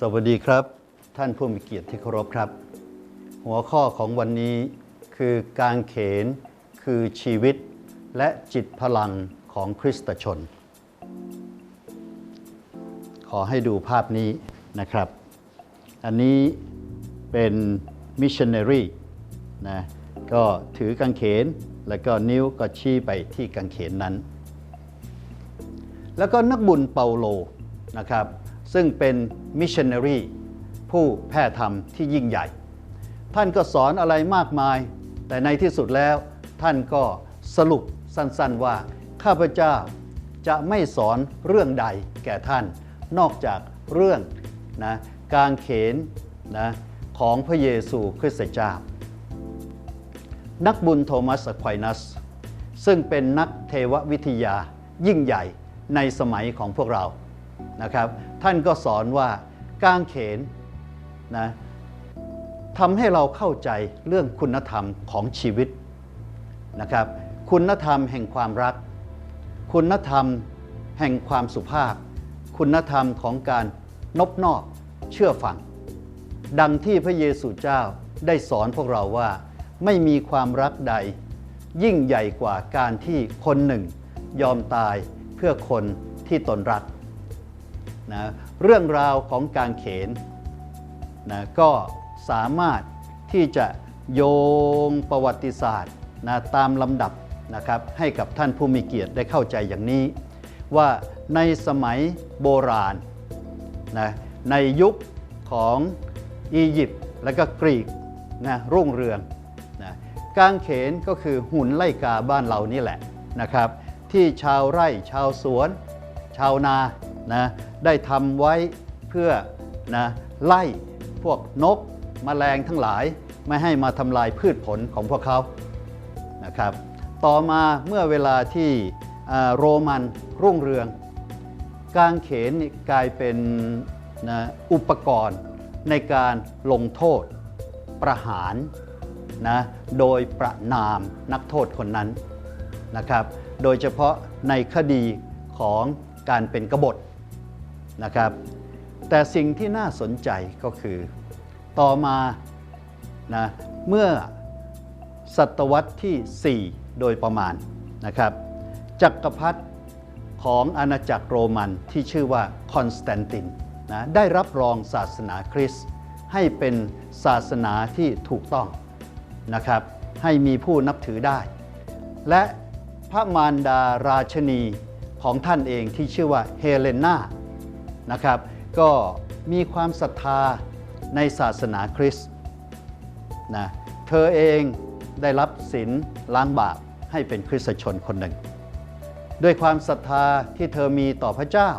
สวัสดีครับ ท่านผู้มีเกียรติที่เคารพครับ หัวข้อของวันนี้คือการเขนคือชีวิตและจิตพลังของคริสตชน ขอให้ดูภาพนี้นะครับ อันนี้เป็นมิชชันนารีนะก็ถือกางเขนแล้วก็นิ้วก็ชี้ไปที่กางเขนนั้น แล้วก็นักบุญเปาโลนะครับ ซึ่งเป็นมิชชันนารีผู้แพร่ธรรมที่ยิ่งใหญ่ ท่านก็สอนอะไรมากมาย แต่ในที่สุดแล้ว ท่านก็สรุปสั้นๆว่า ข้าพเจ้าจะไม่สอนเรื่องใดแก่ท่าน นอกจากเรื่องนะการเขนนะของพระเยซูคริสต์เจ้า นักบุญโทมัสอควายนัส ซึ่งเป็นนักเทววิทยายิ่งใหญ่ในสมัยของพวกเรา นะครับท่านก็สอนว่าการเขนนะทำให้เราเข้าใจเรื่องคุณธรรมของชีวิตนะครับคุณธรรมแห่งความรัก คุณธรรมแห่งความสุภาพ คุณธรรมของการนบนอบเชื่อฟัง ดังที่พระเยซูเจ้าได้สอนพวกเราว่าไม่มีความรักใด ยิ่งใหญ่กว่าการที่คนหนึ่ง ยอมตายเพื่อคนที่ตนรัก นะเรื่องราวของการเขนนะก็สามารถที่จะโยงประวัติศาสตร์นะตามลำดับนะครับให้กับท่านผู้มีเกียรติได้เข้าใจอย่างนี้ ว่าในสมัยโบราณนะในยุคของอียิปต์และก็กรีกนะรุ่งเรืองนะกางเขนก็คือหุ่นไล่กาบ้านเรานี่แหละนะครับ ที่ชาวไร่ชาวสวน ชาวนา นะได้ทำไว้เพื่อนะไล่พวกนกมแมลงทั้งหลายไม่ให้มาทำลายพืชผลของพวกเขานะครับ ต่อมาเมื่อเวลาที่โรมันรุ่งเรือง กางเขนกลายเป็นนะอุปกรณ์ในการลงโทษประหารนะโดยประนามนักโทษคนนั้นนะครับ โดยเฉพาะในคดีของการเป็นกบฏ นะครับ แต่สิ่งที่น่าสนใจก็คือต่อมานะเมื่อศตวรรษที่ 4 โดยประมาณนะครับ จักรพรรดิของอาณาจักรโรมันที่ชื่อว่าคอนสแตนตินนะได้รับรองศาสนาคริสต์ให้เป็นศาสนาที่ถูกต้องนะครับ ให้มีผู้นับถือได้ และพระมารดาราชนีของท่านเองที่ชื่อว่าเฮเลนา นะครับ ก็มีความศรัทธาในศาสนาคริสต์นะเธอเองได้รับศีลล้างบาปให้เป็นคริสตชนคนหนึ่ง ด้วยความศรัทธาที่เธอมีต่อพระเจ้า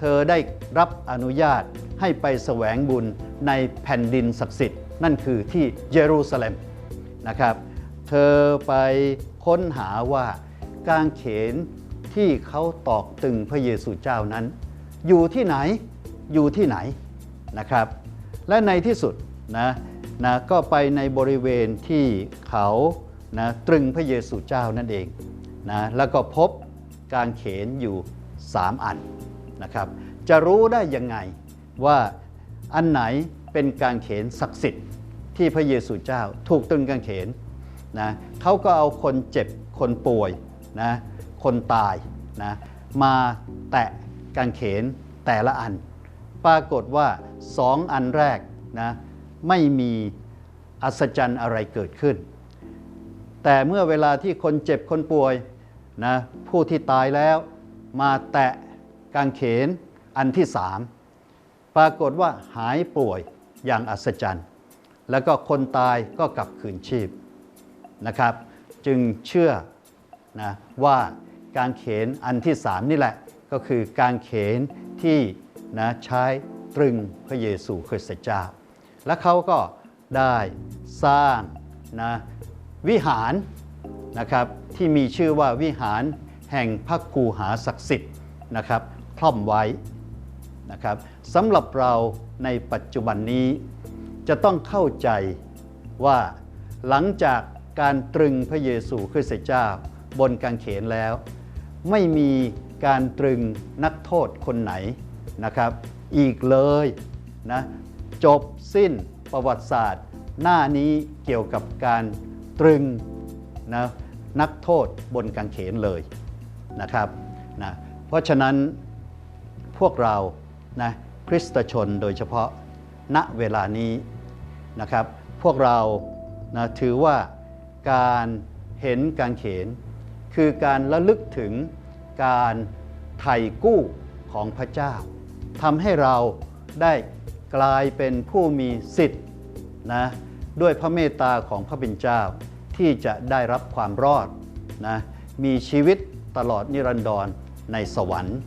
เธอได้รับอนุญาตให้ไปแสวงบุญในแผ่นดินศักดิ์สิทธิ์ นั่นคือที่เยรูซาเล็มนะครับ เธอไปค้นหาว่าการเขนที่เขาตอกตึงพระเยซูเจ้านั้น อยู่ที่ไหนอยู่ที่ไหนนะครับ และในที่สุดนะนะก็ไปในบริเวณที่เขานะตรึงพระเยซูเจ้านั่นเองนะแล้วก็พบการเขนอยู่ 3 อันนะครับจะรู้ได้ยังไงว่าอันไหนเป็นการเขนศักดิ์สิทธิ์ที่พระเยซูเจ้าถูกตรึงกางเขนนะเขาก็เอาคนเจ็บคนป่วยนะคนตายนะมาแตะ กางเขนแต่ละอัน ปรากฏว่าสองอันแรกนะไม่มีอัศจรรย์อะไรเกิดขึ้น แต่เมื่อเวลาที่คนเจ็บคนป่วยนะผู้ที่ตายแล้วมาแตะกางเขนอันที่สามปรากฏว่าหายป่วยอย่างอัศจรรย์ แล้วก็คนตายก็กลับคืนชีพนะครับ จึงเชื่อนะว่าการเขนอันที่สามนี่แหละ ก็คือการเขนที่นะใช้ตรึงพระเยซูคริสต์เจ้า และเขาก็ได้สร้างนะวิหารนะครับที่มีชื่อว่าวิหารแห่งพระคูหาศักดิ์สิทธิ์นะครับคล่อมไว้นะครับสำหรับเราในปัจจุบันนี้จะต้องเข้าใจว่าหลังจากการตรึงพระเยซูคริสต์เจ้าบนกางเขนแล้ว ไม่มี การตรึงนักโทษคนไหนนะครับ อีกเลยนะจบสิ้นประวัติศาสตร์ หน้านี้เกี่ยวกับการตรึงนะนักโทษบนกางเขนเลยนะครับนะเพราะฉะนั้นพวกเรานะคริสตชนโดยเฉพาะณเวลานี้นะครับ พวกเรานะถือว่าการเห็นกางเขน คือการระลึกถึง การไถ่กู้ของพระเจ้าทำให้เราได้กลายเป็นผู้มีสิทธิ์นะด้วยพระเมตตาของพระบิดเจ้าที่จะได้รับความรอดนะมีชีวิตตลอดนิรันดรในสวรรค์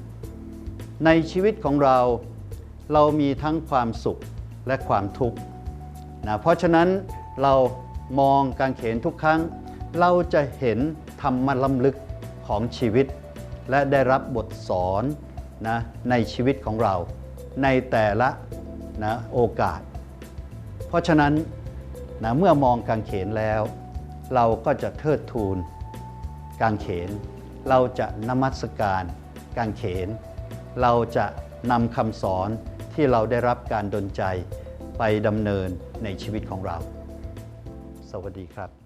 ในชีวิตของเราเรามีทั้งความสุขและความทุกข์นะเพราะฉะนั้นเรามองการเขนทุกครั้ง เราจะเห็นธรรมล้ำลึกของชีวิต และได้รับบทสอนนะในชีวิตของเรา ในแต่ละนะโอกาส เพราะฉะนั้นนะเมื่อมองกางเขนแล้ว เราก็จะเทิดทูนกางเขน เราจะนมัสการกางเขน เราจะนำคำสอนที่เราได้รับการดลใจไปดำเนินในชีวิตของเรา สวัสดีครับ